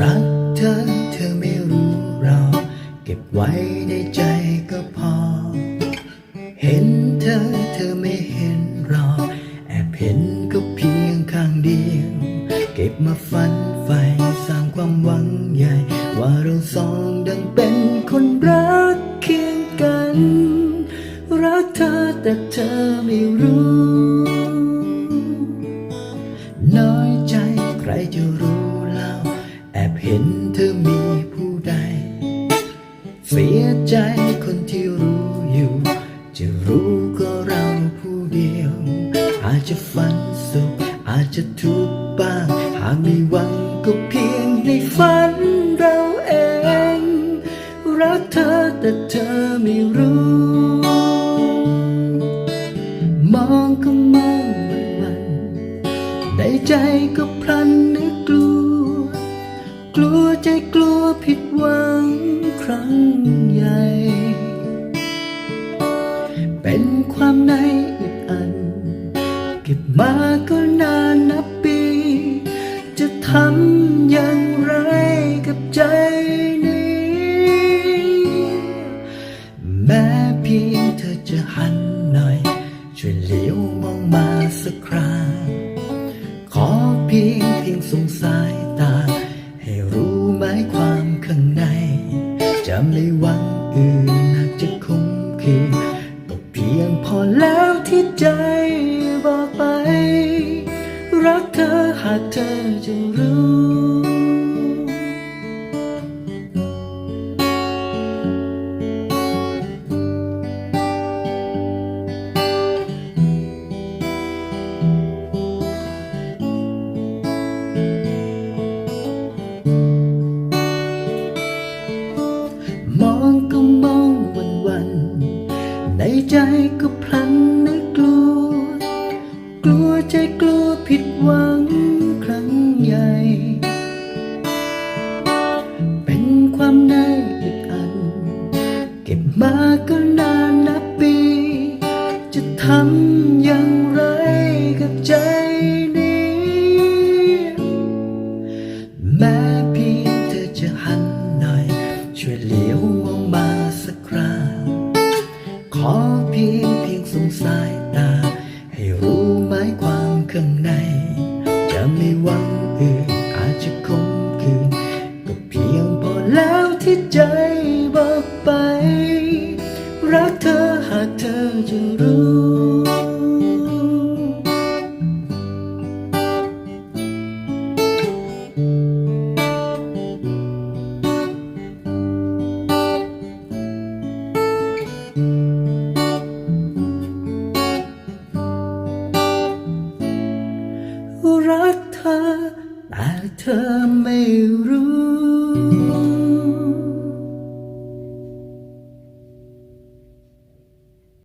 รักเธอเธอไม่รู้เรา เก็บไว้ในใจก็พอ เห็นเธอเธอไม่เห็นเรา แอบเห็นก็เพียงข้างเดียวเก็บมาฝันใฝ่สร้างความหวังใหญ่ ว่าเราสองดังเป็นคนรักเคียงกัน รักเธอแต่เธอไม่รู้ เสียใจคนที่รู้อยู่ จะรู้ก็เราผู้เดียว อาจจะฝันสุขอาจจะทุกข์บ้าง หากมีหวังก็เพียงในฝันเราเองรักเธอแต่เธอไม่รู้ มองก็มองวันวันในใจก็พลันนึกกลัว กลัวใจกลัวผิดหวัง ครั้งใหญ่ เป็นความในอึดอัน เก็บมาก็นานนับปี จะทำอย่างไรกับใจนี้ แม้เพียงเธอจะหันหน่อย ช่วยเหลียวมองมาสักคราขอเพียงเพียงสงสาย หวังอื่นหากจะคุ้มคืนก็เพียงพอแล้วที่ใจบอกไป รักเธอหากเธอจะรู้ อันนึกกลัว กลัวใจกลัวผิดหวังครั้งใหญ่ เป็นความในอึดอัน เก็บมาก็นานนับปี จะทำยัง ไม่หวังอื่นอาจจะคงคืนก็เพียงพอแล้วที่ใจบอกไป รักเธอหากเธอจะ เธอไม่รู้